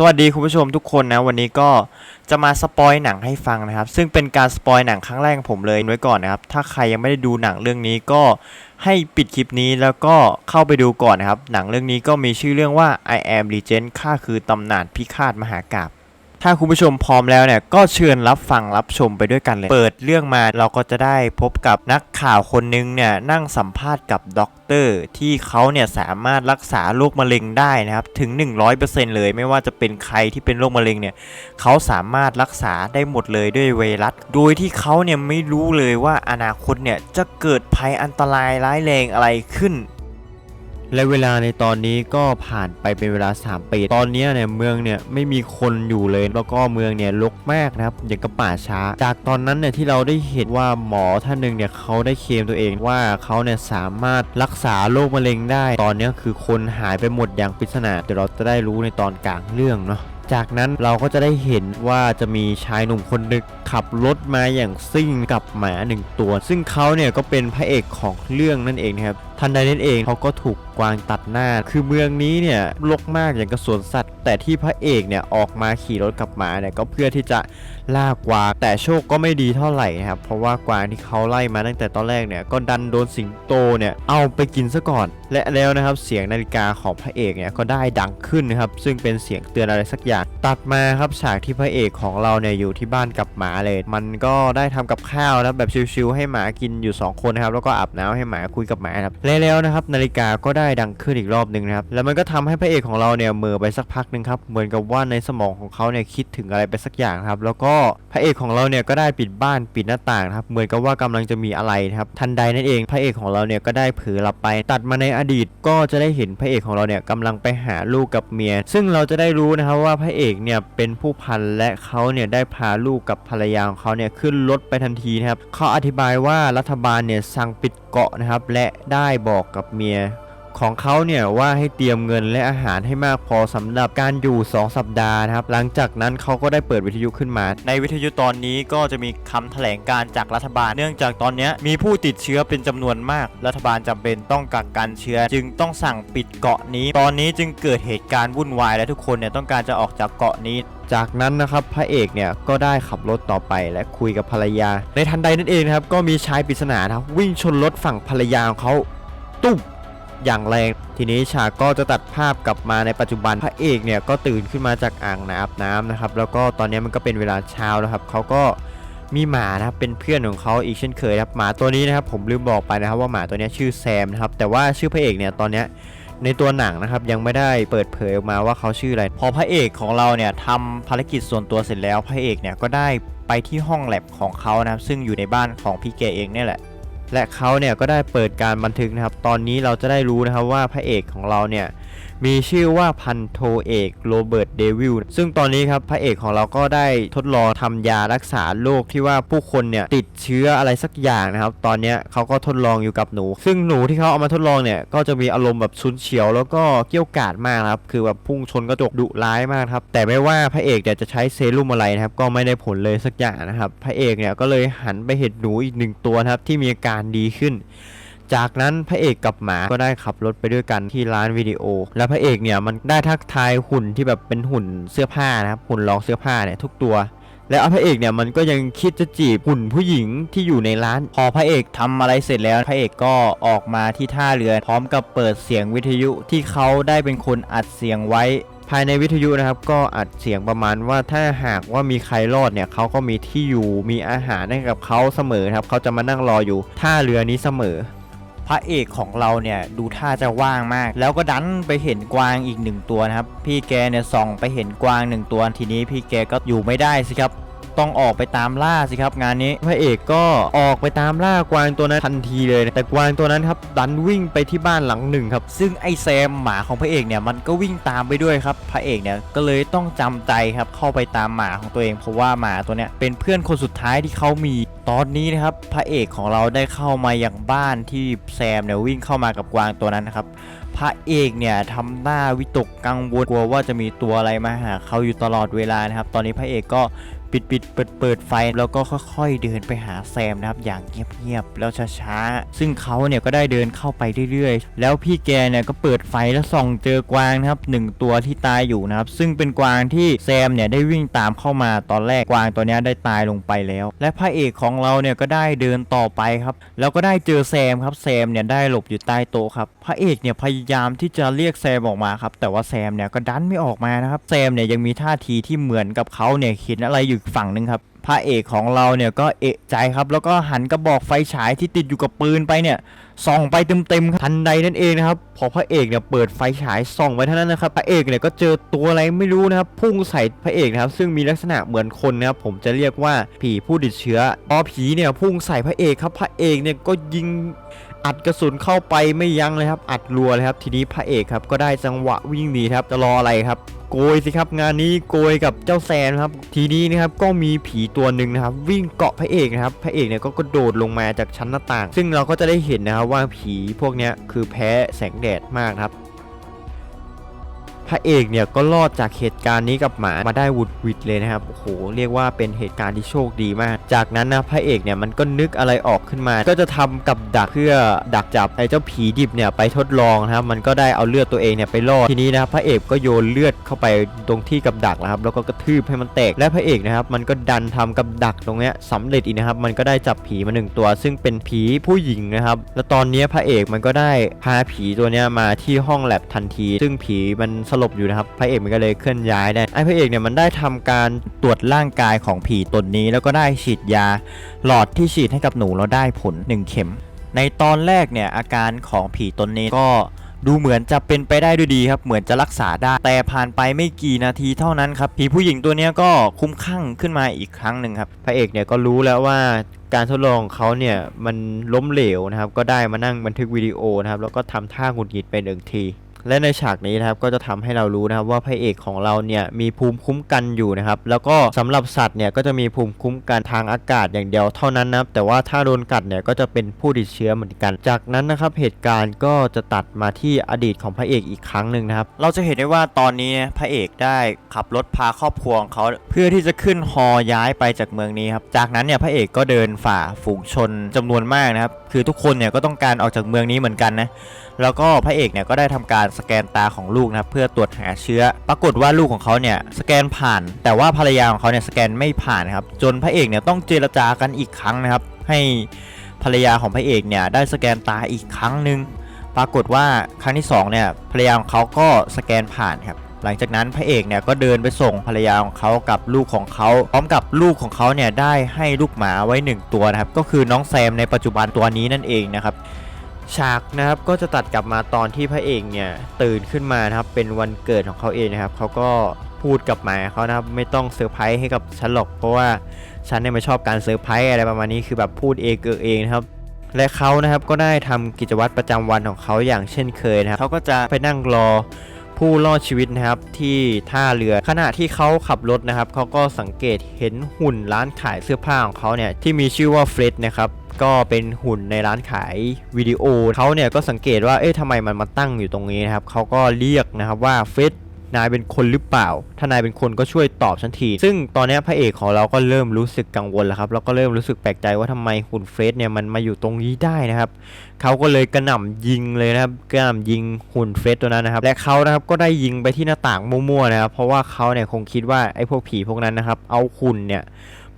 สวัสดีคุณผู้ชมทุกคนนะวันนี้ก็จะมาสปอยหนังให้ฟังนะครับ ซึ่งเป็นการสปอยหนังครั้งแรกของผมเลยไว้ก่อนนะครับ ถ้าใครยังไม่ได้ดูหนังเรื่องนี้ก็ให้ปิดคลิปนี้แล้วก็เข้าไปดูก่อนนะครับ หนังเรื่องนี้ก็มีชื่อเรื่องว่า I am Legend ข้าคือตำนานพิฆาตมหากาบ ถ้าคุณผู้ชมพร้อมแล้วเนี่ยก็เชิญรับฟังรับชมไปด้วยกันเลย เปิดเรื่องมาเราก็จะได้พบกับนักข่าวคนนึงเนี่ยนั่งสัมภาษณ์กับด็อกเตอร์ที่เขาเนี่ยสามารถรักษาโรคมะเร็งได้นะครับถึง 100%เลย ไม่ว่าจะเป็นใครที่เป็นโรคมะเร็งเนี่ยเขาสามารถรักษาได้หมดเลยด้วยไวรัส โดยที่เขาเนี่ยไม่รู้เลยว่าอนาคตเนี่ยจะเกิดภัยอันตรายร้ายแรงอะไรขึ้น และเวลาในตอนนี้ก็ผ่านไปเป็นเวลา 3 ปี ตอนนี้เนี่ยเมืองเนี่ยไม่มีคนอยู่เลย แล้วก็เมืองเนี่ยรกมากนะครับอย่างกับป่าช้า จากตอนนั้นเนี่ยที่เราได้เห็นว่าหมอท่านหนึ่งเนี่ยเขาได้เคลมตัวเองว่าเขาเนี่ยสามารถรักษาโรคมะเร็งได้ ตอนนี้คือคนหายไปหมดอย่างปริศนาเดี๋ยวเราจะได้รู้ในตอนกลางเรื่องเนาะ จากนั้นเราก็จะได้เห็นว่าจะมีชายหนุ่มคนหนึงขับรถมาอย่างซิ่งกับหมาหนึ่งตัว ซึ่งเขาเนี่ยก็เป็นพระเอกของเรื่องนั่นเองนะครับทันใดนั้นเองเขาก็ถูกกวางตัดหน้า คือเมืองนี้เนี่ยรกมากอย่างกับสวนสัตว์ แต่ที่พระเอกเนี่ยออกมาขี่รถกับหมาเนี่ยก็เพื่อที่จะล่ากวาง แต่โชคก็ไม่ดีเท่าไหร่นะครับ เพราะว่ากวางที่เขาไล่มาตั้งแต่ตอนแรกเนี่ยก็ดันโดนสิงโตเนี่ยเอาไปกินซะก่อน และแล้วนะครับเสียงนาฬิกาของพระเอกเนี่ยก็ได้ดังขึ้นนะครับซึ่งเป็นเสียงเตือนอะไรสักอย่างอย่างตัดมาครับฉากที่พระเอกของเราเนี่ยอยู่ที่บ้านกับหมาเลย มันก็ได้ทำกับข้าวนะแบบชิวๆให้หมากินอยู่ 2 คนนะครับแล้วก็อาบน้ำให้หมาคุยกับหมาครับแล้วนะครับนาฬิกาก็ได้ดังขึ้นอีกรอบหนึ่งนะครับแล้วมันก็ทำให้พระเอกของเราเนี่ยเหม่อไปสักพักหนึ่งครับเหมือนกับว่าในสมองของเขาเนี่ยคิดถึงอะไรไปสักอย่างครับแล้วก็พระเอกของเราเนี่ยก็ได้ปิดบ้านปิดหน้าต่างครับเหมือนกับว่ากำลังจะมีอะไรนะครับทันใดนั่นเองพระเอกของเราเนี่ยก็ได้เผลอหลับไป ตัดมาในอดีตก็จะได้เห็นพระเอกของเราเนี่ยกำลังไปหาลูกกับเมีย ซึ่งเราจะได้รู้นะครับว่าพระเอกเนี่ยเป็นผู้พันและเขาเนี่ยได้พาลูกกับภรรยาของเขาเนี่ยขึ้นรถไปทันทีนะครับเขาอธิบายว่ารัฐบาลเนี่ยสั่งปิดเกาะนะครับและได้บอกกับเมีย ของเขาเนี่ยว่าให้เตรียมเงินและอาหารให้มากพอสำหรับการอยู่ 2 สัปดาห์นะครับ หลังจากนั้นเขาก็ได้เปิดวิทยุขึ้นมา ในวิทยุตอนนี้ก็จะมีคำแถลงการจากรัฐบาล เนื่องจากตอนเนี้ยมีผู้ติดเชื้อเป็นจำนวนมาก รัฐบาลจำเป็นต้องกักกันเชื้อ จึงต้องสั่งปิดเกาะนี้ ตอนนี้จึงเกิดเหตุการณ์วุ่นวายและทุกคนเนี่ยต้องการจะออกจากเกาะนี้จากนั้นนะครับพระเอกเนี่ยก็ได้ขับรถต่อไปและคุยกับภรรยา ในทันใดนั่นเองนะครับก็มีชายปริศนานะครับวิ่งชนรถฝั่งภรรยาของเขาตุ๊บ อย่างแรง ทีนี้ฉากก็จะตัดภาพกลับมาในปัจจุบันพระเอกเนี่ยก็ตื่นขึ้นมาจากอ่างน้ำอาบน้ำนะครับ แล้วก็ตอนนี้มันก็เป็นเวลาเช้าแล้วครับเขาก็มีหมานะครับเป็นเพื่อนของเขาอีกเช่นเคยครับหมาตัวนี้นะครับผมลืมบอกไปนะครับว่าหมาตัวนี้ชื่อแซมนะครับแต่ว่าชื่อพระเอกเนี่ยตอนนี้ในตัวหนังนะครับยังไม่ได้เปิดเผยออกมาว่าเขาชื่ออะไร พอพระเอกของเราเนี่ยทำภารกิจส่วนตัวเสร็จแล้วพระเอกเนี่ยก็ได้ไปที่ห้องแลบของเขานะครับซึ่งอยู่ในบ้านของพี่แกเองเนี่ยแหละ และเขาเนี่ยก็ได้เปิดการบันทึกนะครับ ตอนนี้เราจะได้รู้นะครับว่าพระเอกของเราเนี่ย มีชื่อว่าพันโทเอกโรเบิร์ตเดวิลซึ่งตอนนี้ครับพระเอกของเราก็ได้ทดลองทำยารักษาโรคที่ว่าผู้คนเนี่ยติดเชื้ออะไรสักอย่างนะครับ ตอนนี้เขาก็ทดลองอยู่กับหนู ซึ่งหนูที่เขาเอามาทดลองเนี่ยก็จะมีอารมณ์แบบชุนเฉียว แล้วก็เกี้ยวกาดมากครับคือแบบพุ่งชนกระจกดุร้ายมากครับแต่ไม่ว่าพระเอกเนี่ยจะใช้เซรุ่มอะไรนะครับก็ไม่ได้ผลเลยสักอย่างนะครับพระเอกเนี่ยก็เลยหันไปเห็นหนูอีกหนึ่งตัวนะครับที่มีอาการดีขึ้น จากนั้นพระเอกกับหมาก็ได้ขับรถไปด้วยกันที่ร้านวิดีโอ และพระเอกเนี่ยมันได้ทักทายหุ่นที่แบบเป็นหุ่นเสื้อผ้านะครับหุ่นลองเสื้อผ้าเนี่ยทุกตัวแล้วพระเอกเนี่ยมันก็ยังคิดจะจีบหุ่นผู้หญิงที่อยู่ในร้าน พอพระเอกทำอะไรเสร็จแล้ว พระเอกก็ออกมาที่ท่าเรือ พร้อมกับเปิดเสียงวิทยุที่เขาได้เป็นคนอัดเสียงไว้ ภายในวิทยุนะครับก็อัดเสียงประมาณว่าถ้าหากว่ามีใครรอดเนี่ยเขาก็มีที่อยู่มีอาหารให้กับเขาเสมอครับเขาจะมานั่งรออยู่ท่าเรือนี้เสมอ พระเอกของเราเนี่ยดูท่าจะว่างมาก แล้วก็ดันไปเห็นกวางอีกหนึ่งตัวนะครับ พี่แกเนี่ยส่องไปเห็นกวางหนึ่งตัวทีนี้พี่แกก็อยู่ไม่ได้สิครับ ต้องออกไปตามล่าสิครับงานนี้พระเอกก็ออกไปตามล่ากวางตัวนั้นทันทีเลย แต่กวางตัวนั้นครับดันวิ่งไปที่บ้านหลังหนึ่งครับซึ่งไอแซมหมาของพระเอกเนี่ยมันก็วิ่งตามไปด้วยครับพระเอกเนี่ยก็เลยต้องจำใจครับเข้าไปตามหมาของตัวเอง เพราะว่าหมาตัวเนี้ยเป็นเพื่อนคนสุดท้ายที่เขามีตอนนี้นะครับพระเอกของเราได้เข้ามาอย่างบ้านที่แซมเนี่ยวิ่งเข้ามากับกวางตัวนั้นนะครับพระเอกเนี่ยทำหน้าวิตกกังวลกลัวว่าจะมีตัวอะไรมาหาเขาอยู่ตลอดเวลานะครับ ตอนนี้พระเอกก็ ปิดปิดเปิดเปิดไฟแล้วก็ค่อยๆ เดินไปหาแซมนะครับอย่างเงียบๆแล้วช้าๆ ซึ่งเขาเนี่ยก็ได้เดินเข้าไปเรื่อยๆ แล้วพี่แกเนี่ยก็เปิดไฟแล้วส่องเจอกวางนะครับหนึ่งตัวที่ตายอยู่นะครับ ซึ่งเป็นกวางที่แซมเนี่ยได้วิ่งตามเข้ามาตอนแรกกวางตัวนี้ได้ตายลงไปแล้ว และพระเอกของเราเนี่ยก็ได้เดินต่อไปครับ แล้วก็ได้เจอแซมครับแซมเนี่ยได้หลบอยู่ใต้โต๊ะครับพระเอกเนี่ยพยายามที่จะเรียกแซมออกมาครับแต่ว่าแซมเนี่ยก็ดันไม่ออกมานะครับแซมเนี่ยยังมีท่าทีที่เหมือนกับเขาเนี่ยเห็นอะไรอยู่กฝั่งหนึ่งครับพระเอกของเราเนี่ยก็เอะใจครับ แล้วก็หันกระบอกไฟฉายที่ติดอยู่กับปืนไปเนี่ยส่องไปเต็มๆครับทันใดนั่นเองนะครับพอพระเอกเนี่ยเปิดไฟฉายส่องไปเท่านั้นนะครับพระเอกเนี่ยก็เจอตัวอะไรไม่รู้นะครับพุ่งใส่พระเอกนะครับซึ่งมีลักษณะเหมือนคนนะครับผมจะเรียกว่าผีผู้ติดเชื้อพอผีเนี่ยพุ่งใส่พระเอกครับพระเอกเนี่ยก็ยิง อัดกระสุนเข้าไปไม่ยั้งเลยครับ อัดรัวเลยครับ ทีนี้พระเอกครับก็ได้จังหวะวิ่งหนีครับ จะรออะไรครับโกยสิครับงานนี้โกยกับเจ้าแซนครับ ทีนี้นะครับก็มีผีตัวหนึ่งนะครับ วิ่งเกาะพระเอกนะครับพระเอกเนี่ยก็กระโดดลงมาจากชั้นหน้าต่าง ซึ่งเราก็จะได้เห็นนะครับว่าผีพวกเนี้ยคือแพ้แสงแดดมากครับ พระเอกเนี่ยก็รอดจากเหตุการณ์นี้กับหมามาได้วุดวิดเลยนะครับโอ้โหเรียกว่าเป็นเหตุการณ์ที่โชคดีมาก จากนั้นนะพระเอกเนี่ยมันก็นึกอะไรออกขึ้นมา ก็จะทำกับดักเพื่อดักจับไอ้เจ้าผีดิบเนี่ยไปทดลองนะครับมันก็ได้เอาเลือดตัวเองเนี่ยไปล่อทีนี้นะพระเอกก็โยนเลือดเข้าไปตรงที่กับดักนะครับแล้วก็กระทืบให้มันแตกและพระเอกนะครับมันก็ดันทำกับดักตรงเนี้ยสำเร็จอีกนะครับมันก็ได้จับผีมาหนึ่งตัว ซึ่งเป็นผีผู้หญิงนะครับแล้วตอนนี้พระเอกมันก็ได้พาผีตัวเนี้ยมาที่ห้องแลบทันที ซึ่งผีมันสลบอยู่นะครับพระเอกมันก็เลยเคลื่อนย้ายได้ไอ้พระเอกเนี่ยมันได้ทำการตรวจร่างกายของผีตนนี้ แล้วก็ได้ฉีดยาหลอดที่ฉีดให้กับหนูแล้วได้ผล 1 เข็ม ในตอนแรกเนี่ยอาการของผีตนนี้ก็ดูเหมือนจะเป็นไปได้ด้วยดีครับ เหมือนจะรักษาได้ แต่ผ่านไปไม่กี่นาทีเท่านั้นครับ ผีผู้หญิงตัวนี้ก็คุ้มข้างขึ้นมาอีกครั้งหนึ่งครับ พระเอกเนี่ยก็รู้แล้วว่าการทดลองเขาเนี่ยมันล้มเหลวนะครับ ก็ได้มานั่งบันทึกวิดีโอนะครับ แล้วก็ทำท่าหงุดหงิดไปหนึ่งที และในฉากนี้นะครับก็จะทำให้เรารู้นะครับว่าพระเอกของเราเนี่ยมีภูมิคุ้มกันอยู่นะครับแล้วก็สำหรับสัตว์เนี่ยก็จะมีภูมิคุ้มกันทางอากาศอย่างเดียวเท่านั้นนะครับแต่ว่าถ้าโดนกัดเนี่ยก็จะเป็นผู้ติดเชื้อเหมือนกัน จากนั้นนะครับเหตุการณ์ก็จะตัดมาที่อดีตของพระเอกอีกครั้งหนึ่งนะครับเราจะเห็นได้ว่าตอนนี้พระเอกได้ขับรถพาครอบครัวของเขาเพื่อที่จะขึ้นฮอย้ายไปจากเมืองนี้ครับจากนั้นเนี่ยพระเอกก็เดินฝ่าฝูงชนจำนวนมากนะครับคือทุกคนเนี่ยก็ต้องการออกจากเมืองนี้เหมือนกันนะ แล้วก็พระเอกเนี่ยก็ได้ทำการสแกนตาของลูกนะครับเพื่อตรวจหาเชื้อ ปรากฏว่าลูกของเขาเนี่ยสแกนผ่าน แต่ว่าภรรยาของเขาเนี่ยสแกนไม่ผ่านครับจนพระเอกเนี่ยต้องเจรจากันอีกครั้งนะครับ ให้ภรรยาของพระเอกเนี่ยได้สแกนตาอีกครั้งหนึ่งปรากฏว่าครั้งที่สองเนี่ยภรรยาของเขาก็สแกนผ่านครับหลังจากนั้นพระเอกเนี่ยก็เดินไปส่งภรรยาของเขากับลูกของเขาพร้อมกับลูกของเขาเนี่ยได้ให้ลูกหมาไว้หนึ่งตัวนะครับก็คือน้องแซมในปัจจุบันตัวนี้นั่นเองนะครับ ฉากนะครับก็จะตัดกลับมาตอนที่พระเอกเนี่ยตื่นขึ้นมานะครับเป็นวันเกิดของเขาเองนะครับเขาก็พูดกับหมาเขานะครับไม่ต้องเซอร์ไพรส์ให้กับฉันหรอกเพราะว่าฉันเนี่ยไม่ชอบการเซอร์ไพรส์อะไรประมาณนี้คือแบบพูดเองเกิดเองนะครับและเขานะครับก็ได้ทำกิจวัตรประจำวันของเขาอย่างเช่นเคยนะครับเขาก็จะไปนั่งรอ ผู้รอดชีวิตนะครับที่ท่าเรือขณะที่เขาขับรถนะครับเขาก็สังเกตเห็นหุ่นร้านขายเสื้อผ้าของเขาเนี่ยที่มีชื่อว่าเฟรดนะครับก็เป็นหุ่นในร้านขายวิดีโอเขาเนี่ยก็สังเกตว่าเอ๊ะทำไมมันมาตั้งอยู่ตรงนี้นะครับเขาก็เรียกนะครับว่าเฟส นายเป็นคนหรือเปล่า ถ้านายเป็นคนก็ช่วยตอบฉันที ซึ่งตอนนี้พระเอกของเราก็เริ่มรู้สึกกังวลแล้วครับ แล้วก็เริ่มรู้สึกแปลกใจว่าทำไมหุ่นเฟสเนี่ยมันมาอยู่ตรงนี้ได้นะครับ เขาก็เลยกระหน่ำยิงเลยนะครับ กระหน่ำยิงหุ่นเฟสตัวนั้นนะครับ และเขานะครับก็ได้ยิงไปที่หน้าต่างมั่วๆนะครับ เพราะว่าเขาเนี่ยคงคิดว่าไอ้พวกผีพวกนั้นนะครับ เอาหุ่นเนี่ย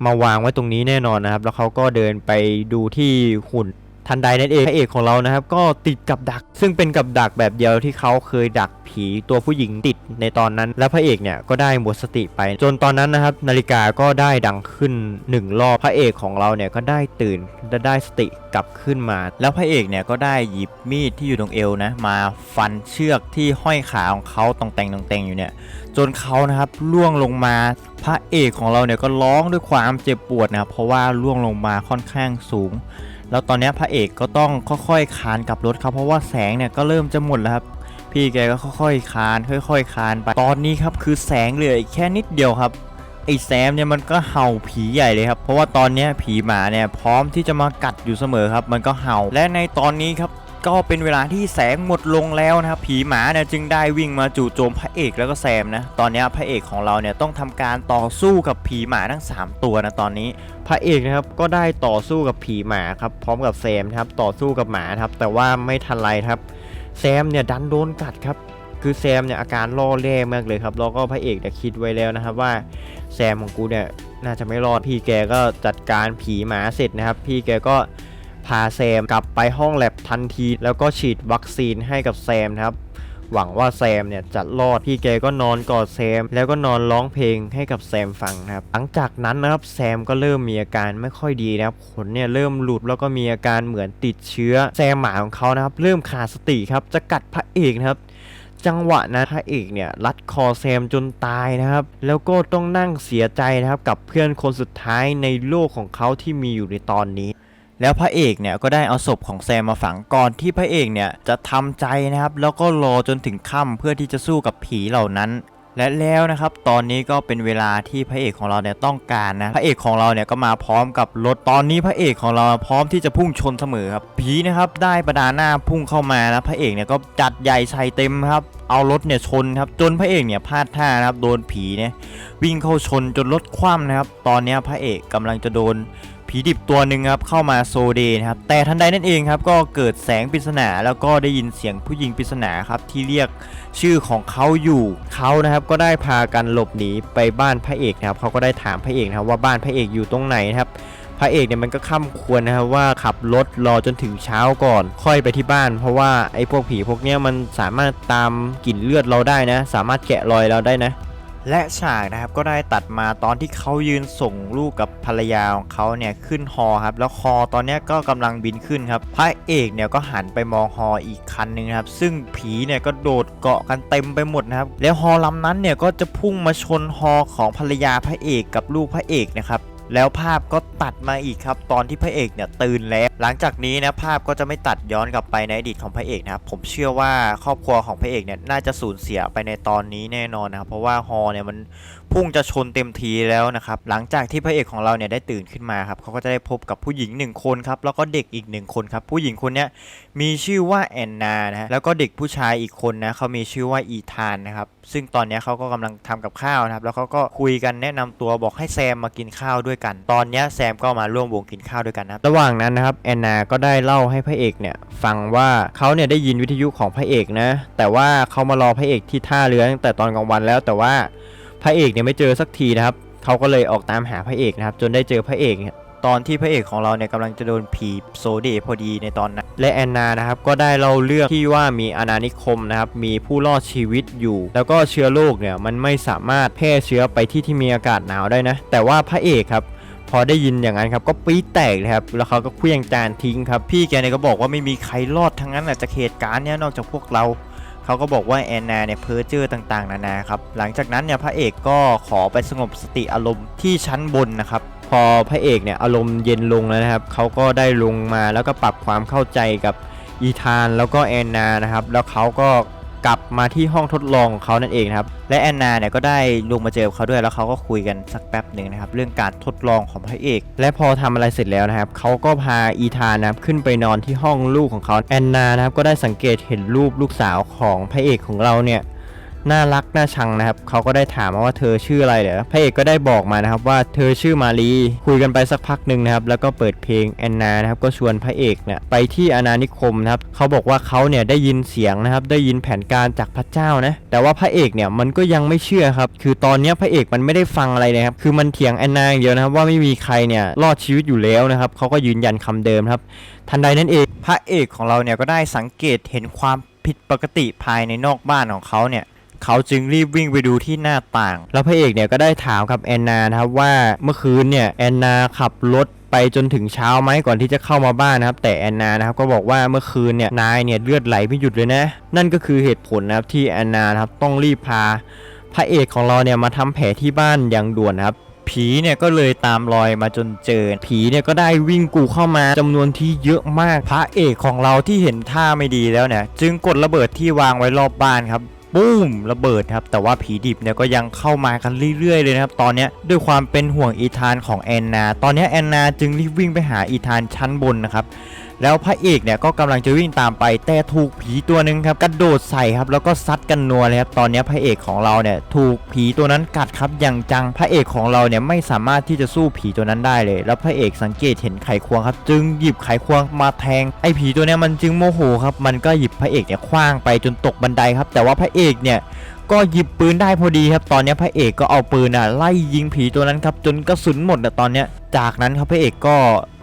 มาวางไว้ตรงนี้แน่นอนนะครับ แล้วเขาก็เดินไปดูที่หุ่น ทันใดนั่นเองพระเอกของเรานะครับ ก็ติดกับดัก ซึ่งเป็นกับดักแบบเดียวที่เขาเคยดักผีตัวผู้หญิงติดในตอนนั้น และพระเอกเนี่ยก็ได้หมดสติไป จนตอนนั้นนะครับ นาฬิกาก็ได้ดังขึ้นหนึ่งรอบพระเอกของเราเนี่ยก็ได้ตื่นและได้สติกลับขึ้นมา แล้วพระเอกเนี่ยก็ได้หยิบมีดที่อยู่ตรงเอวนะมาฟันเชือกที่ห้อยขาของเขาตรงแต่งตรงแต่งอยู่เนี่ยจนเขานะครับล่วงลงมาพระเอกของเราเนี่ยก็ร้องด้วยความเจ็บปวดนะครับเพราะว่าล่วงลงมาค่อนข้างสูง แล้วตอนนี้พระเอกก็ต้องค่อยๆคานกลับรถครับเพราะว่าแสงเนี่ยก็เริ่มจะหมดแล้วครับ พี่แกก็ค่อยๆคาน ค่อยๆคานไปตอนนี้ครับคือแสงเหลืออีกแค่นิดเดียวครับไอ้แซมเนี่ยมันก็เห่าผีใหญ่เลยครับ เพราะว่าตอนนี้ผีหมาเนี่ยพร้อมที่จะมากัดอยู่เสมอครับ มันก็เห่าและในตอนนี้ครับ ก็เป็นเวลาที่แสงหมดลงแล้วนะครับผีหมาเนี่ยจึงได้วิ่งมาจู่โจมพระเอกแล้วก็แซมนะตอนนี้พระเอกของเราเนี่ยต้องทำการต่อสู้กับผีหมาทั้ง 3 ตัวนะตอนนี้ พระเอกนะครับก็ได้ต่อสู้กับผีหมาครับพร้อมกับแซมครับต่อสู้กับหมาครับแต่ว่าไม่ทันไรครับแซมเนี่ยดันโดนกัดครับคือแซมเนี่ยอาการล่อแร่มากเลยครับแล้วก็พระเอกเนี่ยคิดไว้แล้วนะครับว่าแซมของกูเนี่ยน่าจะไม่รอดพี่แกก็จัดการผีหมาเสร็จนะครับ พี่แกก็ พาแซมกลับไปห้องแลบทันที แล้วก็ฉีดวัคซีนให้กับแซมนะครับ หวังว่าแซมเนี่ยจะรอดพี่แกก็นอนกอดแซม แล้วก็นอนร้องเพลงให้กับแซมฟังนะครับ หลังจากนั้นนะครับแซมก็เริ่มมีอาการไม่ค่อยดีนะครับขนเนี่ยเริ่มหลุดแล้วก็มีอาการเหมือนติดเชื้อ แซมหมาของเขานะครับ เริ่มขาดสติครับจะกัดพระเอกนะครับจังหวะนะพระเอกเนี่ยรัดคอแซมจนตายนะครับ แล้วก็ต้องนั่งเสียใจนะครับกับเพื่อนคนสุดท้ายในโลกของเขาที่มีอยู่ในตอนนี้ แล้วพระเอกเนี่ยก็ได้เอาศพของแซมมาฝังก่อนที่พระเอกเนี่ยจะทำใจนะครับ แล้วก็รอจนถึงค่ำเพื่อที่จะสู้กับผีเหล่านั้นและแล้วนะครับตอนนี้ก็เป็นเวลาที่พระเอกของเราเนี่ยต้องการนะพระเอกของเราเนี่ยก็มาพร้อมกับรถตอนนี้พระเอกของเราพร้อมที่จะพุ่งชนเสมอครับผีนะครับได้ประดาหน้าพุ่งเข้ามานะพระเอกเนี่ยก็จัดใหญ่ใส่เต็มครับ เอารถเนี่ยชนครับจนพระเอกเนี่ยพลาดท่านะครับโดนผีเนี่ยวิ่งเข้าชนจนรถคว่ำนะครับ ตอนนี้พระเอกกำลังจะโดน ผีดิบตัวหนึ่งครับเข้ามาโซเดย์นะครับแต่ทันใดนั่นเองครับก็เกิดแสงปริศนาแล้วก็ได้ยินเสียงผู้หญิงปริศนาครับที่เรียกชื่อของเขาอยู่เขานะครับก็ได้พากันหลบหนีไปบ้านพระเอกนะครับเขาก็ได้ถามพระเอกนะครับว่าบ้านพระเอกอยู่ตรงไหนนะครับพระเอกเนี่ยมันก็ค่ำควรนะครับว่าขับรถรอจนถึงเช้าก่อน ค่อยไปที่บ้าน เพราะว่าไอ้พวกผีพวกเนี้ยมันสามารถตามกลิ่นเลือดเราได้นะ สามารถแกะรอยเราได้นะ และฉากนะครับก็ได้ตัดมาตอนที่เขายืนส่งลูกกับภรรยาของเขาเนี่ยขึ้นฮอครับแล้วฮอตอนนี้ก็กำลังบินขึ้นครับพระเอกเนี่ยก็หันไปมองฮออีกคันหนึ่งครับซึ่งผีเนี่ยก็โดดเกาะกันเต็มไปหมดนะครับแล้วฮอลำนั้นเนี่ยก็จะพุ่งมาชนฮอของภรรยาพระเอกกับลูกพระเอกนะครับ แล้วภาพก็ตัดมาอีกครับ ตอนที่พระเอกเนี่ยตื่นแล้ว หลังจากนี้นะภาพก็จะไม่ตัดย้อนกลับไปในอดีตของพระเอกนะครับผมเชื่อว่าครอบครัวของพระเอกเนี่ยน่าจะสูญเสียไปในตอนนี้แน่นอนนะครับเพราะว่าฮอเนี่ยมัน พุ่งจะชนเต็มทีแล้วนะครับ หลังจากที่พระเอกของเราเนี่ยได้ตื่นขึ้นมาครับเขาก็จะได้พบกับผู้หญิงหนึ่งคนครับแล้วก็เด็กอีกหนึ่งคนครับผู้หญิงคนนี้มีชื่อว่าแอนนานะฮะแล้วก็เด็กผู้ชายอีกคนนะเขามีชื่อว่าอีธานนะครับซึ่งตอนนี้เขาก็กำลังทำกับข้าวนะครับแล้วเขาก็คุยกันแนะนำตัวบอกให้แซมมากินข้าวด้วยกัน ตอนนี้แซมก็มาร่วมวงกินข้าวด้วยกันนะครับระหว่างนั้นนะครับแอนนาก็ได้เล่าให้พระเอกเนี่ยฟังว่าเขาเนี่ยได้ยินวิทยุของพระเอกนะแต่ว่าเขามารอพระเอกที่ท่าเรือตั้งแต่ตอนกลางวันแล้วแต่ว่า พระเอกเนี่ยไม่เจอสักทีนะครับเขาก็เลยออกตามหาพระเอกนะครับ จนได้เจอพระเอกเนี่ยตอนที่พระเอกของเราเนี่ยกำลังจะโดนผีโซเดย์พอดีในตอนนั้น และแอนนานะครับก็ได้เล่าเรื่องที่ว่ามีอาณานิคมนะครับ มีผู้รอดชีวิตอยู่ แล้วก็เชื้อโรคเนี่ยมันไม่สามารถแพร่เชื้อไปที่ที่มีอากาศหนาวได้นะ แต่ว่าพระเอกครับพอได้ยินอย่างนั้นครับก็ปี๊แตกเลยครับแล้วเขาก็เคลื่องจานทิ้งครับ พี่แกเนี่ยก็บอกว่าไม่มีใครรอดทั้งนั้นแหละจากเหตุการณ์เนี้ยนอกจากพวกเรา เขาก็บอกว่าแอนนาเนี่ยเพ้อเจ้อต่างๆ นานาครับหลังจากนั้นเนี่ยพระเอกก็ขอไปสงบสติอารมณ์ที่ชั้นบนนะครับพอพระเอกเนี่ยอารมณ์เย็นลงแล้วนะครับเขาก็ได้ลงมาแล้วก็ปรับความเข้าใจกับอีธานแล้วก็แอนนานะครับแล้วเขาก็ กลับมาที่ห้องทดลองของเขานั่นเองนะครับและแอนนาเนี่ยก็ได้ลงมาเจอเขาด้วยแล้วเขาก็คุยกันสักแป๊บหนึ่งนะครับเรื่องการทดลองของพระเอก และพอทำอะไรเสร็จแล้วนะครับเขาก็พาอีธานนะครับขึ้นไปนอนที่ห้องลูกของเขาแอนนานะครับก็ได้สังเกตเห็นรูปลูกสาวของพระเอกของเราเนี่ย น่ารักน่าชังนะครับเขาก็ได้ถามมาว่าเธอชื่ออะไรเหรอพระเอกก็ได้บอกมานะครับว่าเธอชื่อมารีคุยกันไปสักพักหนึ่งนะครับแล้วก็เปิดเพลงแอนนานะครับก็ชวนพระเอกเนี่ยไปที่อาณานิคมนะครับเขาบอกว่าเขาเนี่ยได้ยินเสียงนะครับได้ยินแผนการจากพระเจ้านะแต่ว่าพระเอกเนี่ยมันก็ยังไม่เชื่อครับคือตอนนี้พระเอกมันไม่ได้ฟังอะไรเลยครับคือมันเถียงแอนนาอย่างเดียวนะครับว่าไม่มีใครเนี่ยรอดชีวิตอยู่แล้วนะครับเขาก็ยืนยันคำเดิมครับทันใดนั้นเองพระเอกของเราเนี่ยก็ได้สังเกตเห็นความผิดปกติภายในนอกบ้านของเขาเนี่ย เขาจึงรีบวิ่งไปดูที่หน้าต่าง แล้วพระเอกเนี่ยก็ได้ถามกับแอนนานะครับว่าเมื่อคืนเนี่ยแอนนาขับรถไปจนถึงเช้าไหมก่อนที่จะเข้ามาบ้านนะครับ แต่แอนนานะครับก็บอกว่าเมื่อคืนเนี่ยนายเนี่ยเลือดไหลไม่หยุดเลยนะ นั่นก็คือเหตุผลนะครับที่แอนนานะครับต้องรีบพาพระเอกของเราเนี่ยมาทำแผลที่บ้านอย่างด่วนครับผีเนี่ยก็เลยตามรอยมาจนเจอ ผีเนี่ยก็ได้วิ่งกูเข้ามาจำนวนที่เยอะมาก พระเอกของเราที่เห็นท่าไม่ดีแล้วเนี่ย จึงกดระเบิดที่วางไว้รอบบ้านครับ ปุ้มระเบิดครับแต่ว่าผีดิบเนี่ยก็ยังเข้ามากันเรื่อยๆเลยนะครับตอนนี้ด้วยความเป็นห่วงอีธานของแอนนา ตอนนี้แอนนาจึงรีบวิ่งไปหาอีธานชั้นบนนะครับ แล้วพระเอกเนี่ยก็กำลังจะวิ่งตามไปแต่ถูกผีตัวหนึ่งครับกระโดดใส่ครับแล้วก็ซัดกันนัวเลยครับตอนนี้พระเอกของเราเนี่ยถูกผีตัวนั้นกัดครับอย่างจังพระเอกของเราเนี่ยไม่สามารถที่จะสู้ผีตัวนั้นได้เลย แล้วพระเอกสังเกตเห็นไขควงครับ จึงหยิบไขควงมาแทงไอ้ผีตัวนี้มันจึงโมโหครับมันก็หยิบพระเอกเนี่ยคว้างไปจนตกบันไดครับ แต่ว่าพระเอกเนี่ยก็หยิบปืนได้พอดีครับ ตอนนี้พระเอกก็เอาปืนอะไล่ยิงผีตัวนั้นครับจนกระสุนหมดอะตอนเนี้ย จากนั้นครับพระเอกก็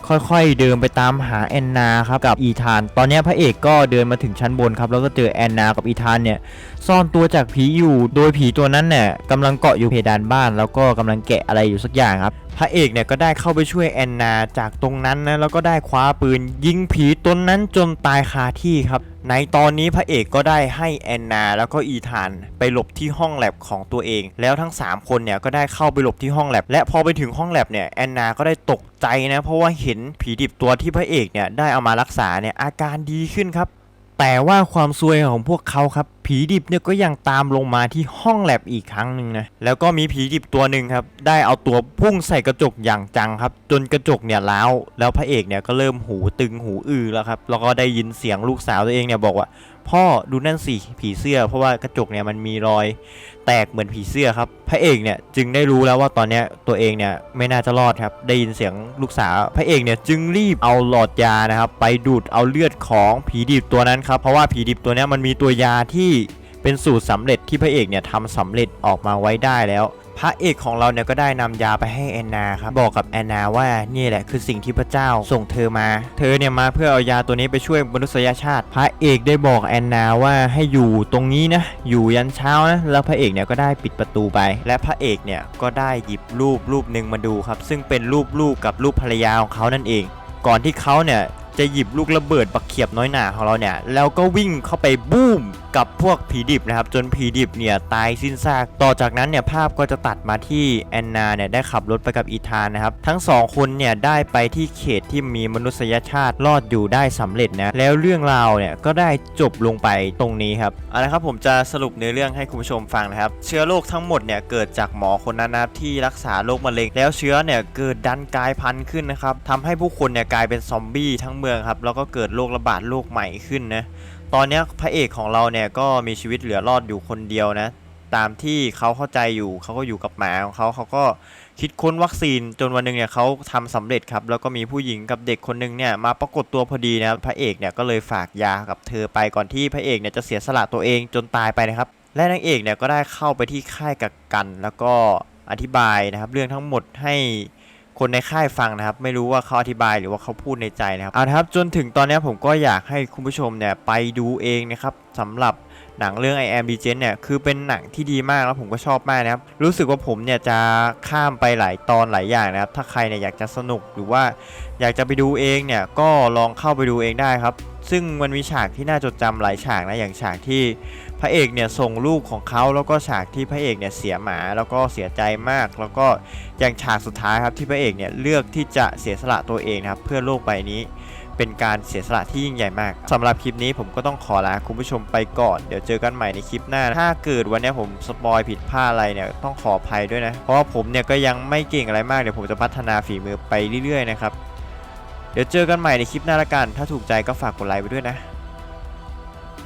ค่อยๆ เดินไปตามหาแอนนาครับกับอีธาน ตอนนี้พระเอกก็เดินมาถึงชั้นบนครับแล้วก็เจอแอนนากับอีธานเนี่ยซ่อนตัวจากผีอยู่ โดยผีตัวนั้นเนี่ยกำลังเกาะอยู่เพดานบ้าน แล้วก็กำลังแกะอะไรอยู่สักอย่างครับ พระเอกเนี่ยก็ได้เข้าไปช่วยแอนนาจากตรงนั้นนะแล้วก็ได้คว้าปืนยิงผีตนนั้นจนตายคาที่ครับ ในตอนนี้พระเอกก็ได้ให้แอนนา แล้วก็อีธานไปหลบที่ห้องแลบของตัวเอง แล้วทั้ง 3 คนเนี่ยก็ได้เข้าไปหลบที่ห้องแลบและพอไปถึงห้องแลบเนี่ยแอนนาก็ได้ตกใจนะเพราะว่าเห็นผีดิบตัวที่พระเอกเนี่ยได้เอามารักษาเนี่ยอาการดีขึ้นครับ แต่ว่าความซวยของพวกเขาครับ ผีดิบเนี่ยก็ยังตามลงมาที่ห้องแลบอีกครั้งหนึ่งนะ แล้วก็มีผีดิบตัวหนึ่งครับ ได้เอาตัวพุ่งใส่กระจกอย่างจังครับ จนกระจกเนี่ยล้าวแล้วพระเอกเนี่ยก็เริ่มหูตึงหูอื้อแล้วครับ แล้วก็ได้ยินเสียงลูกสาวตัวเองเนี่ยบอกว่า พ่อดูนั่นสิผีเสื้อ เพราะว่ากระจกเนี่ยมันมีรอยแตกเหมือนผีเสื้อครับ พระเอกเนี่ยจึงได้รู้แล้วว่าตอนนี้ตัวเองเนี่ยไม่น่าจะรอดครับ ได้ยินเสียงลูกสาว พระเอกเนี่ยจึงรีบเอาหลอดยานะครับ ไปดูดเอาเลือดของผีดิบตัวนั้นครับ เพราะว่าผีดิบตัวนี้มันมีตัวยาที่เป็นสูตรสำเร็จที่พระเอกเนี่ยทำสำเร็จออกมาไว้ได้แล้ว พระเอกของเราเนี่ยก็ได้นำยาไปให้แอนนาครับบอกกับแอนนาว่านี่แหละคือสิ่งที่พระเจ้าส่งเธอมา เธอเนี่ยมาเพื่อเอายาตัวนี้ไปช่วยมนุษยชาติ พระเอกได้บอกแอนนาว่าให้อยู่ตรงนี้นะอยู่ยันเช้านะแล้วพระเอกเนี่ยก็ได้ปิดประตูไป และพระเอกเนี่ยก็ได้หยิบรูปรูปหนึ่งมาดูครับ ซึ่งเป็นรูปลูกกับรูปภรรยาของเขานั่นเอง ก่อนที่เขาเนี่ย จะหยิบลูกระเบิดบักเขียบน้อยหนาของเราเนี่ยแล้วก็วิ่งเข้าไปบูมกับพวกผีดิบนะครับจนผีดิบเนี่ยตายสิ้นซาก ต่อจากนั้นเนี่ยภาพก็จะตัดมาที่แอนนาเนี่ยได้ขับรถไปกับอีธานนะครับทั้งสองคนเนี่ยได้ไปที่เขตที่มีมนุษยชาติรอดอยู่ได้สำเร็จนะแล้วเรื่องราวเนี่ยก็ได้จบลงไปตรงนี้ครับเอาละครับผมจะสรุปในอเรื่องให้คุณผู้ชมฟังนะครับ เชื้อโรคทั้งหมดเนี่ยเกิดจากหมอคนนั้นนะครับที่รักษาโรคมะเร็งแล้วเชื้อเนี่ยเกิดดันกลายพันธุ์ขึ้นนะครับทำให้ผู้คนเนี่ยกลายเป็นซอมบี้ทั้งเมืองครับแล้วก็เกิดโรคระบาดโรคใหม่ขึ้นนะตอนนี้พระเอกของเราเนี่ยก็มีชีวิตเหลือรอดอยู่คนเดียวนะตามที่เขาเข้าใจอยู่เขาก็อยู่กับหมาของเขาเขาก็คิดค้นวัคซีนจนวันหนึ่งเนี่ยเขาทำสำเร็จครับแล้วก็มีผู้หญิงกับเด็กคนหนึ่งเนี่ยมาปรากฏตัวพอดีนะครับพระเอกเนี่ยก็เลยฝากยากับเธอไปก่อนที่พระเอกเนี่ยจะเสียสละตัวเองจนตายไปนะครับและนางเอกเนี่ยก็ได้เข้าไปที่ค่ายกักกัน แล้วก็อธิบายนะครับเรื่องทั้งหมดให้ คนในค่ายฟังนะครับ ไม่รู้ว่าเขาอธิบายหรือว่าเขาพูดในใจนะครับเอาละครับจนถึงตอนนี้ผมก็อยากให้คุณผู้ชมเนี่ยไปดูเองนะครับสำหรับ หนังเรื่อง I am Legend เนี่ยคือเป็นหนังที่ดีมากแล้วผมก็ชอบมากนะครับรู้สึกว่าผมเนี่ยจะข้ามไปหลายตอนหลายอย่างนะครับถ้าใครเนี่ยอยากจะสนุกหรือว่าอยากจะไปดูเองเนี่ยก็ลองเข้าไปดูเองได้ครับ ซึ่งมันมีฉากที่น่าจดจำหลายฉากนะอย่างฉากที่พระเอกเนี่ยส่งลูกของเขาแล้วก็ฉากที่พระเอกเนี่ยเสียหมาแล้วก็เสียใจมาก แล้วก็อย่างฉากสุดท้ายครับที่พระเอกเนี่ยเลือกที่จะเสียสละตัวเองนะครับเพื่อโลกใบนี้ เป็นการเสียสละที่ยิ่งใหญ่มากสำหรับคลิปนี้ผมก็ต้องขอลาคุณผู้ชมไปก่อน เดี๋ยวเจอกันใหม่ในคลิปหน้า ถ้าเกิดวันนี้ผมสปอยผิดพลาดอะไรเนี่ยต้องขออภัยด้วยนะ เพราะว่าผมเนี่ยก็ยังไม่เก่งอะไรมาก เดี๋ยวผมจะพัฒนาฝีมือไปเรื่อยๆนะครับ เดี๋ยวเจอกันใหม่ในคลิปหน้าละกัน ถ้าถูกใจก็ฝากกดไลค์ไปด้วยนะ